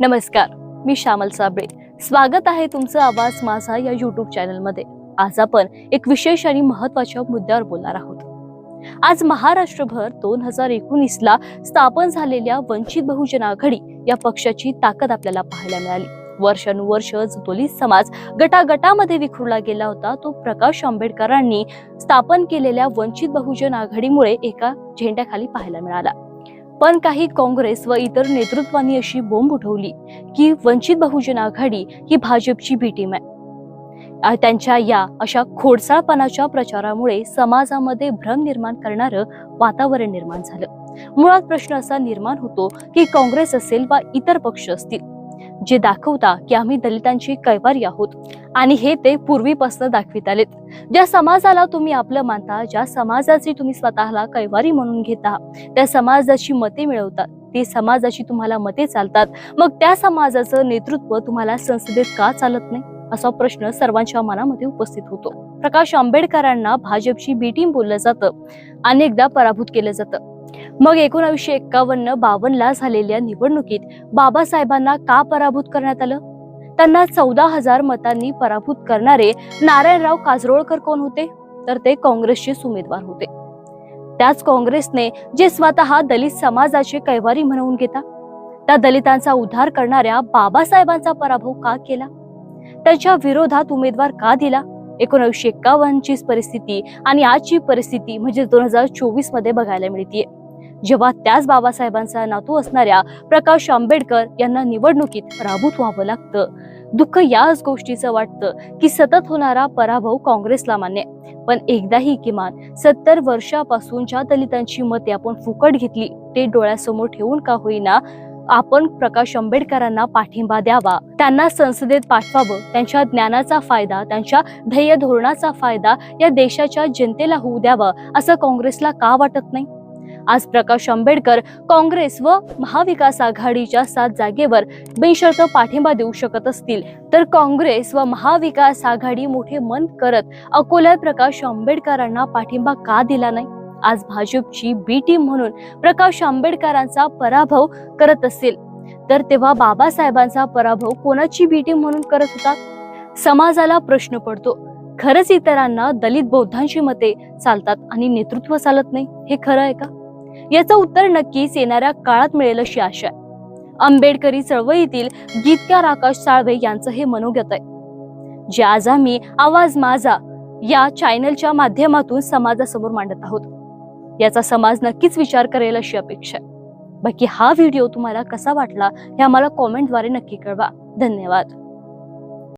नमस्कार मी श्यामल साबळे. स्वागत आहे तुमचं आवाज माझा या युट्यूब चॅनलमध्ये आज आपण एक विशेष आणि महत्त्वाच्या मुद्द्यावर बोलणार आहोत. आज महाराष्ट्रभर दोन हजार एकोणीस ला स्थापन झालेल्या वंचित बहुजन आघाडी या पक्षाची ताकद आपल्याला पाहायला मिळाली. वर्षानुवर्ष जो दलित समाज गटागटामध्ये विखुरला गेला होता. तो प्रकाश आंबेडकरांनी स्थापन केलेल्या वंचित बहुजन आघाडीमुळे एका झेंड्याखाली पाहायला मिळाला. पण काही काँग्रेस व इतर नेतृत्वांनी अशी बोंब उठवली की वंचित बहुजन आघाडी ही भाजपची बी टीम आहे. त्यांच्या या अशा खोडसाळपणाच्या प्रचारामुळे समाजामध्ये भ्रम निर्माण करणारं वातावरण निर्माण झालं. मुळात प्रश्न असा निर्माण होतो की काँग्रेस असेल वा इतर पक्ष असतील जे दाखवता की आम्ही दलितांची कैवारी आहोत. आणि हे ते पूर्वीपासून दाखवित आलेत. ज्या समाजाला तुम्ही आपलं मानता ज्या समाजाची तुम्ही स्वतःला कैवारी म्हणून घेता त्या समाजाची मते मिळवतात. ते समाजाची तुम्हाला मते चालतात. मग त्या समाजाचं नेतृत्व तुम्हाला संसदेत का चालत नाही? असा प्रश्न सर्वांच्या मनामध्ये उपस्थित होतो. प्रकाश आंबेडकरांना भाजपची बी टीम बोललं जातं. अनेकदा पराभूत केलं जातं. मग एकोणावीसशे एक्कावन्न बावन्न ला झालेल्या निवडणुकीत बाबासाहेबांना का पराभूत करण्यात आलं? त्यांना चौदा हजार मतांनी पराभूत करणारे नारायणराव काजरोळकर कोण होते? तर ते काँग्रेसचेच उमेदवार होते. त्याच काँग्रेसने जे स्वतः दलित समाजाचे कैवारी म्हणवून घेता त्या दलितांचा उद्धार करणाऱ्या बाबासाहेबांचा पराभव का केला? त्यांच्या विरोधात उमेदवार का दिला? एकोणीसशे एक्कावन्नची परिस्थिती आणि आजची परिस्थिती म्हणजे दोन हजार चोवीसमध्ये बघायला मिळतीये. जेव्हा त्याच बाबासाहेबांचा नातू असणाऱ्या प्रकाश आंबेडकर यांना निवडणुकीत पराभूत व्हावं लागतं. दुःख याच गोष्टीचं वाटतं की सतत होणारा पराभव काँग्रेसला मान्य पण एकदाही किमान सत्तर वर्षापासून ज्या दलितांची मते आपण फुकट घेतली ते डोळ्यासमोर ठेवून का होईना आपण प्रकाश आंबेडकरांना पाठिंबा द्यावा. त्यांना संसदेत पाठवावं त्यांच्या ज्ञानाचा फायदा त्यांच्या ध्येय धोरणाचा फायदा या देशाच्या जनतेला होऊ द्यावा असं काँग्रेसला का वाटत नाही? आज प्रकाश आंबेडकर काँग्रेस व महाविकास आघाडीच्या सात जागेवर बिनशर्त पाठिंबा देऊ शकत असतील. तर काँग्रेस व महाविकास आघाडी मोठे मन करत अकोल्यात प्रकाश आंबेडकरांना पाठिंबा का दिला नाही? आज भाजपची बी टीम म्हणून प्रकाश आंबेडकरांचा पराभव करत असेल. तर तेव्हा बाबासाहेबांचा पराभव कोणाची बी टीम म्हणून करत होतात समाजाला प्रश्न पडतो. खरंच इतरांना दलित बौद्धांची मते चालतात आणि नेतृत्व चालत नाही हे खरं आहे का? याचं उत्तर नक्कीच येणाऱ्या काळात मिळेल अशी आशा आहे. आंबेडकरी चळवळीतील गीतकार आकाश साळवे यांचं हे मनोगत आहे. जे आज आम्ही आवाज माझा या चॅनलच्या माध्यमातून समाजासमोर मांडत आहोत. याचा समाज नक्कीच विचार करेल अशी अपेक्षा आहे. बाकी हा व्हिडिओ तुम्हाला कसा वाटला हे आम्हाला कॉमेंटद्वारे नक्की कळवा. धन्यवाद.